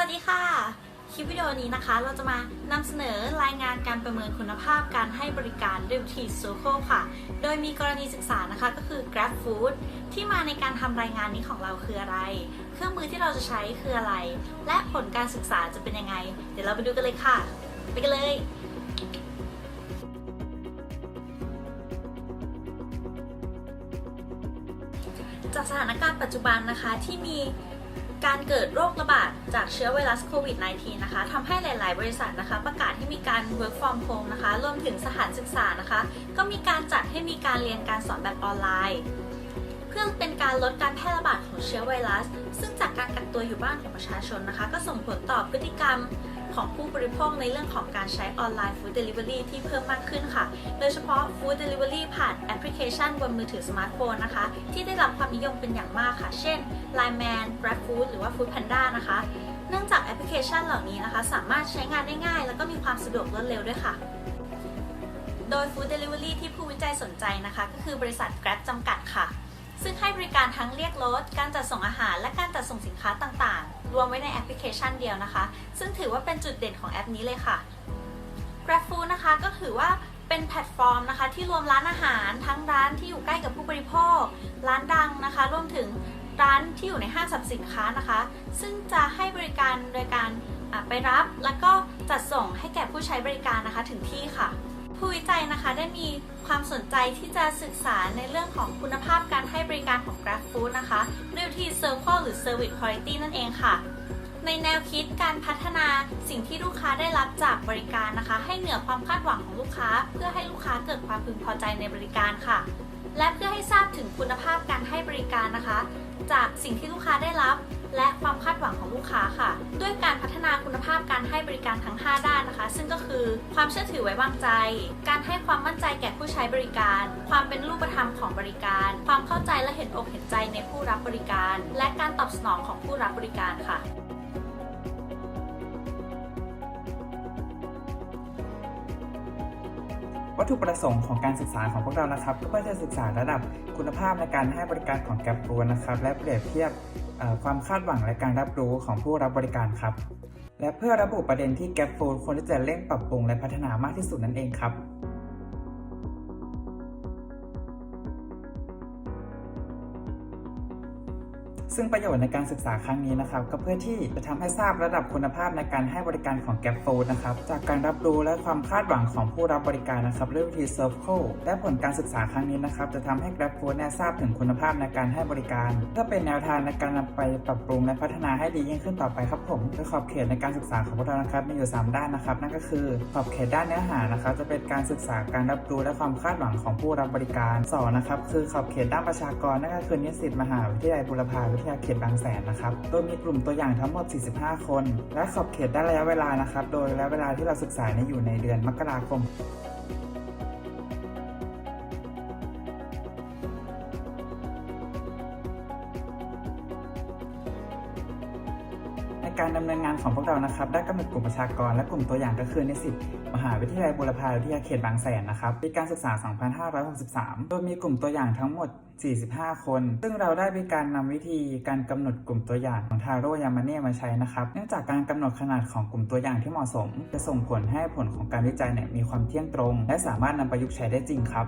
วัสดีค่ะ คลิปวิดีโอนี้นะคะ เราจะมานำเสนอรายงานการประเมินคุณภาพการให้บริการด้วยวิธี Circle ค่ะ โดยมีกรณีศึกษานะคะก็คือ Grab Food ที่มาในการทำรายงานนี้ของเราคืออะไร เครื่องมือที่เราจะใช้คืออะไร และผลการศึกษาจะเป็นยังไง เดี๋ยวเราไปดูกันเลยค่ะ ไปกันเลยจากสถานการณ์ปัจจุบันนะคะที่มี การเกิดโรคระบาดจากเชื้อไวรัสโควิด -19 นะคะทำให้หลาย ๆ บริษัทนะคะ ประกาศให้มีการ work from home นะคะ รวมถึงสถานศึกษานะคะ ก็มีการจัดให้มีการเรียนการสอนแบบออนไลน์ เพื่อเป็นการลดการแพร่ระบาดของเชื้อไวรัส ซึ่งจากการกักตัวอยู่บ้านของประชาชนนะคะ ก็ส่งผลต่อพฤติกรรม ของผู้บริโภคในเรื่องของการใช้ออนไลน์ฟู้ดเดลิเวอรี่ที่เพิ่มมากขึ้นค่ะ โดยเฉพาะฟู้ดเดลิเวอรี่ผ่านแอปพลิเคชันบนมือถือสมาร์ทโฟนนะคะ ที่ได้รับความนิยมเป็นอย่างมากค่ะ เช่น Line Man Grab Food หรือว่า Food Panda นะคะ เนื่องจากแอปพลิเคชันเหล่านี้นะคะ สามารถใช้งานได้ง่าย แล้วก็มีความสะดวกรวดเร็วด้วยค่ะโดย Food Delivery ที่ผู้วิจัยสนใจนะคะ ก็คือบริษัท Grab จำกัดค่ะ ซึ่งให้บริการทั้งเรียกรถ การจัดส่งอาหาร และการจัดส่งสินค้าต่างๆ รวมไว้ในแอปพลิเคชันเดียวนะคะ ซึ่งถือว่าเป็นจุดเด่นของแอปนี้เลยค่ะ Grab Food นะคะก็ถือว่าเป็นแพลตฟอร์มนะคะที่รวมร้านอาหารทั้งร้านที่อยู่ใกล้กับผู้บริโภค ร้านดังนะคะ รวมถึงร้านที่อยู่ในห้างสรรพสินค้านะคะ ซึ่งจะให้บริการโดยการไปรับ แล้วก็จัดส่งให้แก่ผู้ใช้บริการนะคะถึงที่ค่ะ ผู้วิจัยนะคะได้มีความสนใจที่จะศึกษาในเรื่องของคุณภาพการให้บริการของ Grab Food นะคะด้วยวิธี Circle หรือ Service Quality นั่นเองค่ะ ในแนวคิดการพัฒนาสิ่งที่ลูกค้าได้รับจากบริการนะคะ ให้เหนือความคาดหวังของลูกค้า เพื่อให้ลูกค้าเกิดความพึงพอใจในบริการค่ะ และเพื่อให้ทราบถึงคุณภาพการให้บริการนะคะ จากสิ่งที่ลูกค้าได้รับ และความคาดหวังของลูกค้าค่ะ ด้วยการพัฒนาคุณภาพการให้บริการทั้ง 5 ด้านนะคะ ซึ่งก็คือความเชื่อถือไว้วางใจ การให้ความมั่นใจแก่ผู้ใช้บริการ ความเป็นรูปธรรมของบริการ ความเข้าใจและเห็นอกเห็นใจในผู้รับบริการ และการตอบสนองของผู้รับบริการค่ะ วัตถุประสงค์ของการศึกษาของพวกเรานะครับ ก็เพื่อจะศึกษาระดับคุณภาพในการให้บริการของแกลบรูนะครับ และเปรียบเทียบความคาดหวังและการรับรู้ของผู้รับบริการครับ และเพื่อระบุประเด็นที่แกร็บฟูควรที่จะเร่งปรับปรุงและพัฒนามากที่สุดนั่นเองครับ ซึ่งประโยชน์ในการศึกษาครั้งนี้นะครับก็เพื่อที่จะทำให้ทราบระดับคุณภาพในการให้บริการของ Gap Food นะครับจากการรับรู้และความคาดหวังของผู้รับบริการนะครับด้วยวิธี Circle และผลการศึกษาครั้งนี้นะครับจะทำให้ Grab Food เนี่ยทราบถึงคุณภาพในการให้บริการ เพื่อเป็นแนวทางในการนำไปปรับปรุงและพัฒนาให้ดียิ่งขึ้นต่อไปครับผมโดยขอบเขตในการศึกษาของพวกเรานะครับมีอยู่ 3 ด้านนะครับ นั่นก็คือ ขอบเขตด้านเนื้อหานะครับจะเป็นการศึกษาการรับรู้และความคาดหวังของผู้รับบริการสองนะครับคือขอบเขตด้านประชากรนั่นก็คือนิสิตมหาวิทยาลัยบุรพาวิทยาเขตบางแสนนะครับ โดยมีกลุ่มตัวอย่างทั้งหมด 45 คน และขอบเขตด้ระยะเวลานะครับ โดยระยะเวลาที่เราศึกษาเนี่ยอยู่ในเดือนมกราคม ของพวกเรานะครับได้กำหนดกลุ่มประชากรและกลุ่มตัวอย่างก็คือนิสิตมหาวิทยาลัยบุรพาวิทยาเขตบางแสนนะครับปีการศึกษา 2563 โดยมีกลุ่มตัวอย่างทั้งหมด 45 คน ซึ่งเราได้มีการนำวิธีการกำหนดกลุ่มตัวอย่างของทาโร่ยามาเน่มาใช้นะครับเนื่องจากการกำหนดขนาดของกลุ่มตัวอย่างที่เหมาะสม จะส่งผลให้ผลของการวิจัยเนี่ยมีความเที่ยงตรง และสามารถนำประยุกต์ใช้ได้จริงครับ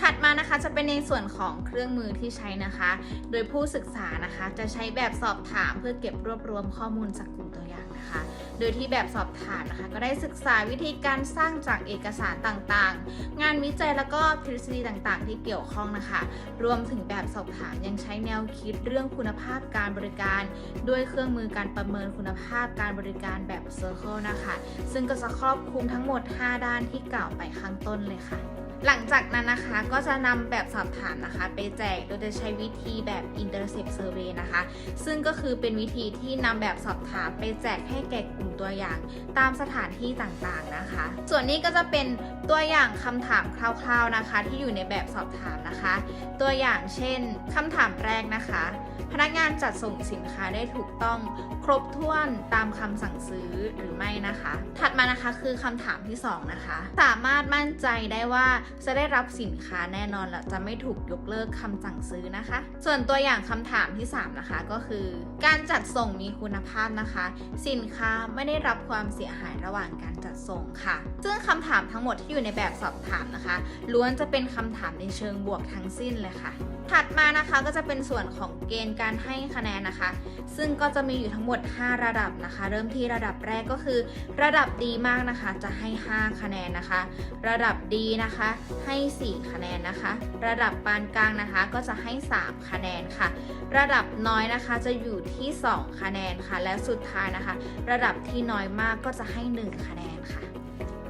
ถัดมานะคะจะเป็นในส่วนของเครื่องมือที่ใช้นะคะ โดยผู้ศึกษานะคะจะใช้แบบสอบถามเพื่อเก็บรวบรวมข้อมูลจากกลุ่มตัวอย่างนะคะ โดยที่แบบสอบถามนะคะก็ได้ศึกษาวิธีการสร้างจากเอกสารต่างๆ งานวิจัยแล้วก็ทฤษฎีต่างๆ ที่เกี่ยวข้องนะคะ รวมถึงแบบสอบถามยังใช้แนวคิดเรื่องคุณภาพการบริการ ด้วยเครื่องมือการประเมินคุณภาพการบริการแบบ Circle นะคะ ซึ่งก็จะครอบคลุมทั้งหมด 5 ด้านที่กล่าวไปข้างต้นเลยค่ะ หลังจากนั้นนะคะก็จะนำแบบสอบถามนะคะ ไปแจกโดยจะใช้วิธีแบบ intercept survey นะคะ ซึ่งก็คือเป็นวิธีที่นำแบบสอบถามไปแจกให้แก่กลุ่มตัวอย่าง ตามสถานที่ต่างๆนะคะ ส่วนนี้ก็จะเป็นตัวอย่างคำถามคร่าวๆนะคะ ที่อยู่ในแบบสอบถามนะคะ ตัวอย่างเช่นคำถามแรกนะคะ พนักงานจัดส่งสินค้าได้ถูกต้องครบถ้วนตามคำสั่งซื้อหรือไม่นะคะ ถัดมานะคะคือคำถามที่สองนะคะ สามารถมั่นใจได้ว่าจะได้รับสินค้าแน่นอนและจะไม่ถูกยกเลิกคำสั่งซื้อนะคะ ส่วนตัวอย่างคำถามที่สามนะคะก็คือ การจัดส่งมีคุณภาพนะคะ สินค้าไม่ได้รับความเสียหายระหว่างการจัดส่งค่ะ ซึ่งคำถามทั้งหมดที่อยู่ในแบบสอบถามนะคะล้วนจะเป็นคำถามในเชิงบวกทั้งสิ้นเลยค่ะถัดมานะคะก็จะเป็นส่วนของเกณฑ์การให้คะแนนนะคะ ซึ่งก็จะมีอยู่ทั้งหมด 5 ระดับนะคะ เริ่มที่ระดับแรกก็คือ ระดับดีมากนะคะ จะให้ 5 คะแนนนะคะ ระดับดีนะคะ ให้ 4 คะแนนนะคะ ระดับปานกลางนะคะ ก็จะให้ 3 คะแนนค่ะ ระดับน้อยนะคะจะอยู่ที่ 2 คะแนนค่ะ และสุดท้ายนะคะ ระดับที่น้อยมากก็จะให้ 1 คะแนนค่ะ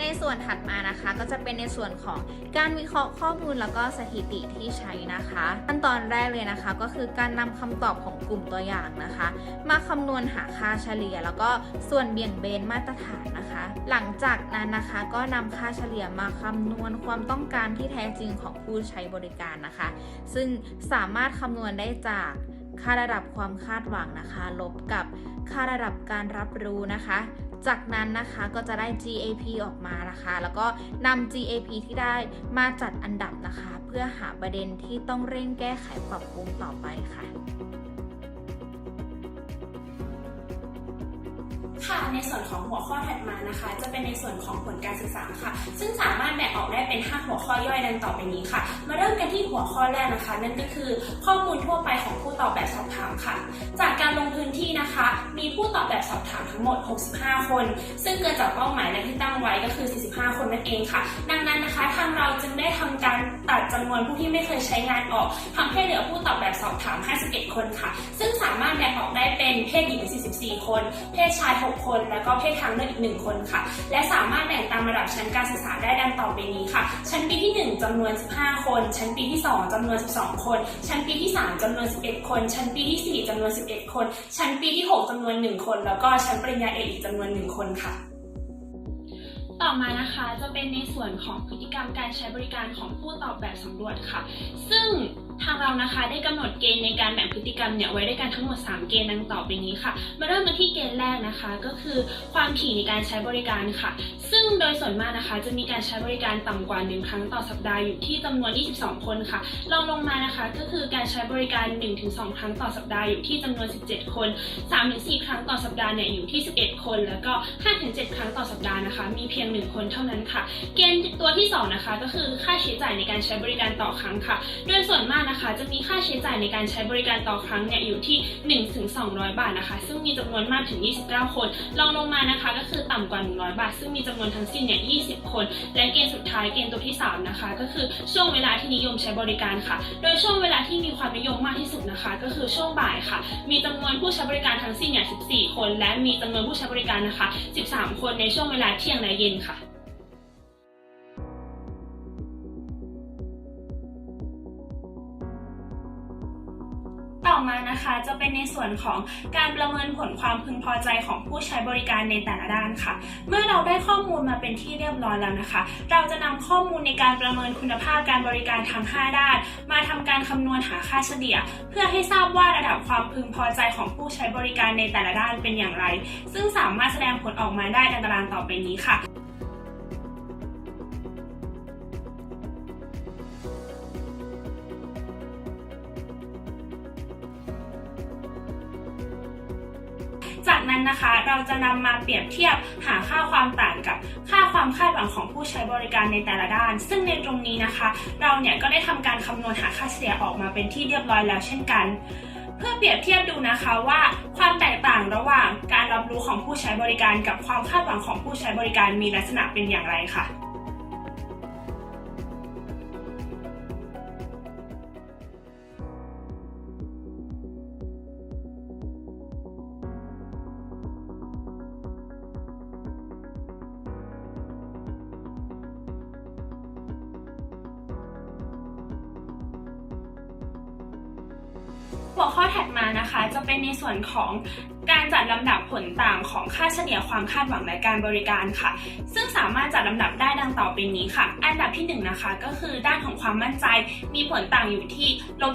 ในส่วนถัดมานะคะ ก็จะเป็นในส่วนของการวิเคราะห์ข้อมูลแล้วก็สถิติที่ใช้นะคะ ขั้นตอนแรกเลยนะคะ ก็คือการนำคำตอบของกลุ่มตัวอย่างนะคะ มาคำนวณหาค่าเฉลี่ย แล้วก็ส่วนเบี่ยงเบนมาตรฐานนะคะ หลังจากนั้นนะคะก็นำค่าเฉลี่ยมาคำนวณความต้องการที่แท้จริงของผู้ใช้บริการนะคะ ซึ่งสามารถคำนวณได้จากค่าระดับความคาดหวังนะคะ ลบกับค่าระดับการรับรู้นะคะ จากนั้นนะคะก็จะได้ GAP ออกมานะคะ แล้วก็นำ GAP ที่ได้มาจัดอันดับนะคะ เพื่อหาประเด็นที่ต้องเร่งแก้ไขปรับปรุงต่อไปค่ะ ค่ะในส่วนของหัวข้อถัดมานะคะ จะเป็นในส่วนของผลการศึกษาค่ะ ซึ่งสามารถแบ่งออกได้เป็น 5 หัวข้อย่อยดังต่อไปนี้ค่ะ มาเริ่มกันที่หัวข้อแรกนะคะ นั่นก็คือข้อมูลทั่วไปของผู้ตอบแบบสอบถามค่ะ จากการลงพื้นที่นะคะ มีผู้ตอบแบบสอบถามทั้งหมด 65 คน ซึ่งเกินจากเป้าหมายและที่ตั้งไว้ก็คือ 45 คนนั่นเองค่ะ ดังนั้นนะคะทางเราจึงได้ทำการตัดจำนวนผู้ที่ไม่เคยใช้งานออกทำให้เหลือผู้ตอบแบบสอบถาม 51 คนค่ะ ซึ่งสามารถแบ่งออกได้เป็นเพศหญิง 44 คน เพศชาย6 คน แล้วก็เพศทางเลือกอีก 1 คนค่ะ และสามารถแบ่งตามระดับชั้นการศึกษาได้ดังต่อไปนี้ค่ะ ชั้นปีที่ 1จำนวน 15 คน ชั้นปีที่ 2จำนวน 12 คน ชั้นปีที่ 3จำนวน 11 คน ชั้นปีที่ 4จำนวน 11 คน ชั้นปีที่ 6จำนวน 1 คน แล้วก็ชั้นปริญญาเอกอีกจำนวน 1 คนค่ะต่อมานะคะจะเป็นในส่วนของพฤติกรรมการใช้บริการของผู้ตอบแบบสำรวจค่ะ ซึ่ง ทางเรานะคะได้กำหนดเกณฑ์ในการแบ่งพฤติกรรมเนี่ยไว้ด้วยกันทั้งหมด 3 เกณฑ์ดังต่อไปนี้ค่ะ มาเริ่มกันที่เกณฑ์แรกนะคะ ก็คือความถี่ในการใช้บริการค่ะ ซึ่งโดยส่วนมากนะคะ จะมีการใช้บริการต่ำกว่า 1 ครั้งต่อสัปดาห์อยู่ที่จำนวน 22 คนค่ะรองลงมานะคะก็คือการใช้บริการ 1-2 ครั้งต่อสัปดาห์อยู่ที่จำนวน 17 คน 3-4 ครั้งต่อสัปดาห์เนี่ยอยู่ที่ 11 คน แล้วก็ 5-7 ครั้งต่อสัปดาห์นะคะ มีเพียง 1 คนเท่านั้นค่ะ เกณฑ์ตัวที่2นะคะก็คือค่าใช้จ่ายในการใช้บริการต่อครั้งค่ะ โดยส่วนมากนะคะ จะมีค่าใช้จ่ายในการใช้บริการต่อครั้งเนี่ยอยู่ที่ 1-200 บาทนะคะ ซึ่งมีจำนวนมากถึง 29 คนรองลงมานะคะก็คือต่ำกว่า 100 บาท ซึ่งมีจำนวนทั้งสิ้นเนี่ย 20 คน และเกณฑ์สุดท้ายเกณฑ์ตัวที่ 3 นะคะ ก็คือช่วงเวลาที่นิยมใช้บริการค่ะ โดยช่วงเวลาที่มีความนิยมมากที่สุดนะคะ ก็คือช่วงบ่ายค่ะ มีจำนวนผู้ใช้บริการทั้งสิ้นเนี่ย 14 คน และมีจำนวนผู้ใช้บริการนะคะ 13 คนในช่วงเวลาเที่ยงและเย็นค่ะ อมานะคะจะเป็นในส่วนของการประเมินผลความพึงพอใจของผู้ใช้บริการในแต่ละด้านค่ะ เมื่อเราได้ข้อมูลมาเป็นที่เรียบร้อยแล้วนะคะ เราจะนำข้อมูลในการประเมินคุณภาพการบริการทั้ง 5 ด้าน มาทำการคำนวณหาค่าเฉลี่ย เพื่อให้ทราบว่าระดับความพึงพอใจของผู้ใช้บริการในแต่ละด้านเป็นอย่างไร ซึ่งสามารถแสดงผลออกมาได้ในตารางต่อไปนี้ค่ะ นั้นนะคะ เราจะนำมาเปรียบเทียบหาค่าความต่างกับค่าความคาดหวังของผู้ใช้บริการในแต่ละด้าน ซึ่งในตรงนี้นะคะ เราเนี่ยก็ได้ทำการคำนวณหาค่าเฉลี่ยออกมาเป็นที่เรียบร้อยแล้วเช่นกันเพื่อเปรียบเทียบดูนะคะว่าความแตกต่างระหว่างการรับรู้ของผู้ใช้บริการกับความคาดหวังของผู้ใช้บริการมีลักษณะเป็นอย่างไรค่ะ หัวข้อถัดมานะคะ จะเป็นในส่วนของ จัดลำดับผลต่างของค่าเฉลี่ยความคาดหวังและการบริการค่ะ ซึ่งสามารถจัดลำดับได้ดังต่อไปนี้ค่ะ อันดับที่หนึ่งนะคะก็คือด้านของความมั่นใจ มีผลต่างอยู่ที่ลบ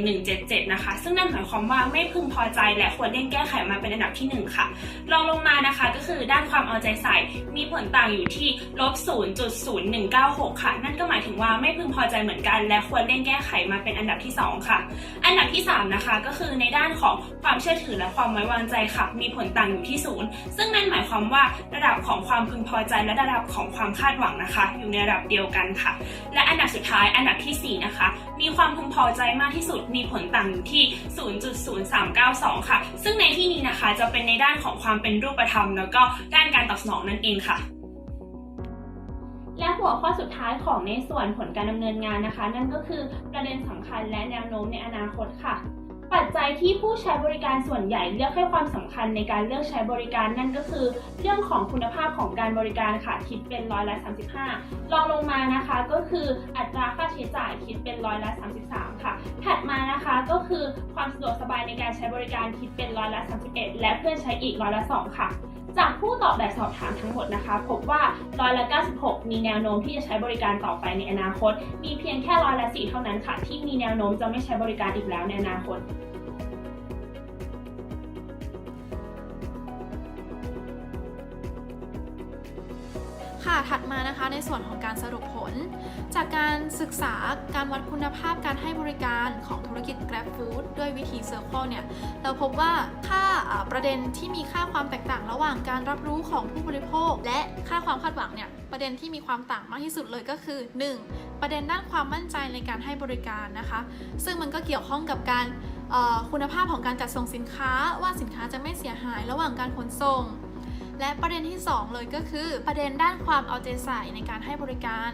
0.1177 นะคะ ซึ่งนั่นหมายความว่าไม่พึงพอใจและควรเร่งแก้ไขมาเป็นอันดับที่หนึ่งค่ะรองลงมานะคะก็คือด้านความเอาใจใส่ มีผลต่างอยู่ที่ลบ0.0196 ค่ะ นั่นก็หมายถึงว่าไม่พึงพอใจเหมือนกัน และควรเร่งแก้ไขมาเป็นอันดับที่ 2 ค่ะ อันดับที่ 3 นะคะก็คือในด้านของความเชื่อถือและความไว้วางใจค่ะมีผลต่างอยู่ที่ศูนย์ซึ่งนั่นหมายความว่าระดับของความพึงพอใจและระดับของความคาดหวังนะคะ อยู่ในระดับเดียวกันค่ะ และอันดับสุดท้ายอันดับทีสี่4นะคะมีความพึงพอใจมากที่สุดมีผลต่างอยู่ที่ 0.0392 ค่ะ ซึ่งในที่นี้นะคะจะเป็นในด้านของความเป็นรูปธรรม แล้วก็ด้านการตอบสนองนั่นเองค่ะและหัวข้อสุดท้ายของในส่วนผลการดำเนินงานนะคะ นั่นก็คือประเด็นสำคัญและแนวโน้มในอนาคตค่ะ ปัจจัยที่ผู้ใช้บริการส่วนใหญ่เลือกให้ความสำคัญในการเลือกใช้บริการนั่นก็คือ เรื่องของคุณภาพของการบริการค่ะคิดเป็นร้อยละ35รองลงมานะคะก็คืออัตราค่าใช้จ่ายคิดเป็นร้อยละ33 ค่ะ ถัดมานะคะก็คือความสะดวกสบายในการใช้บริการคิดเป็นร้อยละ31 และเพื่อนใช้อีกร้อยละ2ค่ะ จากผู้ตอบแบบสอบถามทั้งหมดนะคะ พบว่าร้อยละ 96 มีแนวโน้มที่จะใช้บริการต่อไปในอนาคต มีเพียงแค่ร้อยละ 4 เท่านั้นค่ะ ที่มีแนวโน้มจะไม่ใช้บริการอีกแล้วในอนาคต ถัดมานะคะในส่วนของการสรุปผล จากการศึกษาการวัดคุณภาพการให้บริการของธุรกิจ Grab Food ด้วยวิธี Circle เนี่ยเราพบว่าค่าประเด็นที่มีค่าความแตกต่างระหว่างการรับรู้ของผู้บริโภค และค่าความคาดหวังเนี่ยประเด็นที่มีความต่างมากที่สุดเลยก็คือ 1. ประเด็นด้านความมั่นใจในการให้บริการนะคะ ซึ่งมันก็เกี่ยวข้องกับการคุณภาพของการจัดส่งสินค้าว่าสินค้าจะไม่เสียหายระหว่างการขนส่ง และประเด็นที่ 2 เลยก็คือ ประเด็นด้านความเอาใจใส่ในการให้บริการ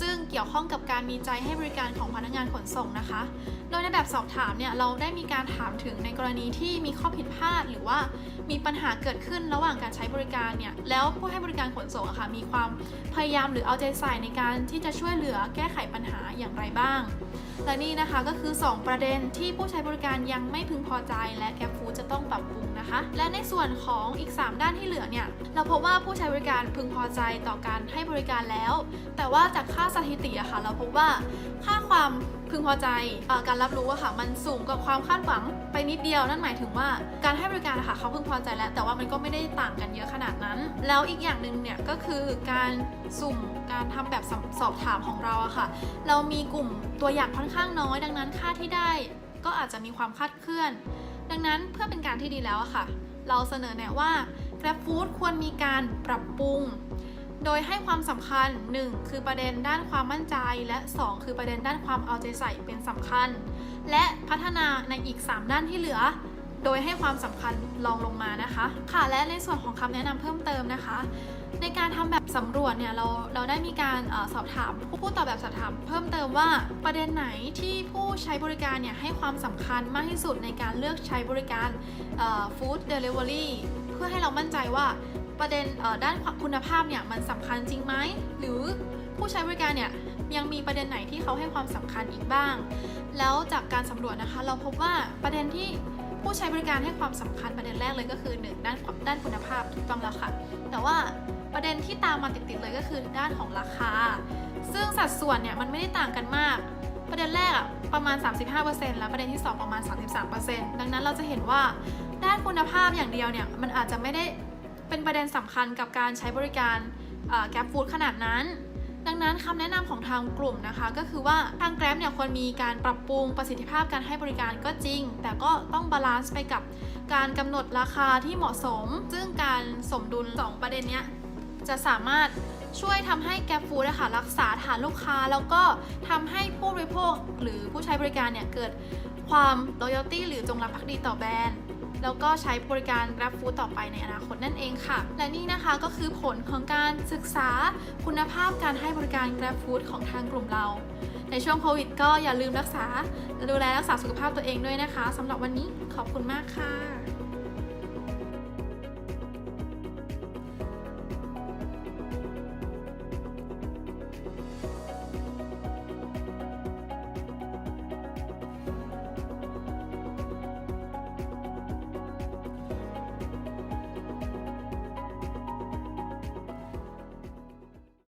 ซึ่งเกี่ยวข้องกับการมีใจให้บริการของพนักงานขนส่งนะคะ โดยในแบบสอบถามเนี่ยเราได้มีการถามถึงในกรณีที่มีข้อผิดพลาด หรือว่ามีปัญหาเกิดขึ้นระหว่างการใช้บริการเนี่ยแล้วผู้ให้บริการขนส่งอะค่ะมีความพยายามหรือเอาใจใส่ในการที่จะช่วยเหลือแก้ไขปัญหาอย่างไรบ้าง และนี่นะคะก็คือ 2 ประเด็นที่ผู้ใช้บริการยังไม่พึงพอใจและแกฟูจะต้องปรับปรุงนะคะ และในส่วนของอีก 3 ด้านที่เหลือเนี่ยเราพบว่าผู้ใช้บริการพึงพอใจต่อการให้บริการแล้ว แต่ว่าจากค่าสถิติอะค่ะ เราพบว่าค่าความพึงพอใจอการรับรู้อะค่ะ มันสูงกว่าความคาดหวังไปนิดเดียว นั่นหมายถึงว่าการให้บริการอะค่ะเขาพึงพอใจแล้ว แต่ว่ามันก็ไม่ได้ต่างกันเยอะขนาดนั้น แล้วอีกอย่างหนึ่งเนี่ยก็คือการสุ่มการทำแบบสอบถามของเราอะค่ะ เรามีกลุ่มตัวอย่างค่อนข้างน้อย ดังนั้นค่าที่ได้ก็อาจจะมีความคาดเคลื่อน ดังนั้นเพื่อเป็นการที่ดีแล้วอะค่ะ เราเสนอแนะว่า Grab Food ควรมีการปรับปรุง โดยให้ความสำคัญ 1. คือประเด็นด้านความมั่นใจ และ 2 คือประเด็นด้านความเอาใจใส่เป็นสำคัญ และพัฒนาในอีก 3 ด้านที่เหลือ โดยให้ความสำคัญรองลงมานะคะ ค่ะ และในส่วนของคำแนะนำเพิ่มเติมนะคะ ในการทำแบบสำรวจเนี่ยเราเราได้มีการอสอบถามผู้ผู้ตอบแบบสอบถาม เพิ่มเติมว่าประเด็นไหนที่ผู้ใช้บริการเนี่ยให้ความสำคัญมากที่สุดในการเลือกใช้บริการฟู้ดเดลิเวอรี่เพื่อให้เรามั่นใจว่า ประเด็นด้านคุณภาพเนี่ยมันสำคัญจริงไหมหรือผู้ใช้บริการเนี่ยยังมีประเด็นไหนที่เขาให้ความสำคัญอีกบ้าง แล้วจากการสำรวจนะคะ เราพบว่าประเด็นที่ผู้ใช้บริการให้ความสำคัญประเด็นแรกเลยก็คือหนึ่งด้านด้านคุณภาพถูกต้องแล้วค่ะ แต่ว่าประเด็นที่ตามมาติดๆเลยก็คือด้านของราคา ซึ่งสัดส่วนเนี่ยมันไม่ได้ต่างกันมาก ประเด็นแรกอะประมาณ 35%แล้วประเด็นที่ 2 ประมาณ 33%ดังนั้นเราจะเห็นว่าด้านคุณภาพอย่างเดียวเนี่ยมันอาจจะไม่ได้ เป็นประเด็นสำคัญกับการใช้บริการแก p ฟู้ดขนาดนั้น ดังนั้นคำแนะนำของทางกลุ่มนะคะ ก็คือว่าทาง Grab เนี่ยควรมีการปรับปรุงประสิทธิภาพการให้บริการก็จริง แต่ก็ต้องบาลานซ์ไปกับการกำหนดราคาที่เหมาะสม ซึ่งการสมดุล 2 ประเด็นเนี้ยจะสามารถช่วยทำให้ Grab Food นะคะรักษาฐานลูกค้า แล้วก็ทำให้ผู้บริโภคหรือผู้ใช้บริการเนี่ยเกิดความ loyalty หรือจงรักภักดีต่อแบรนด์ แล้วก็ใช้บริการ Grab Food ต่อไปในอนาคตนั่นเองค่ะ และนี่นะคะก็คือผลของการศึกษาคุณภาพการให้บริการ Grab Food ของทางกลุ่มเรา ในช่วงโควิดก็อย่าลืมรักษา ดูแลรักษาสุขภาพตัวเองด้วยนะคะสำหรับวันนี้ขอบคุณมากค่ะ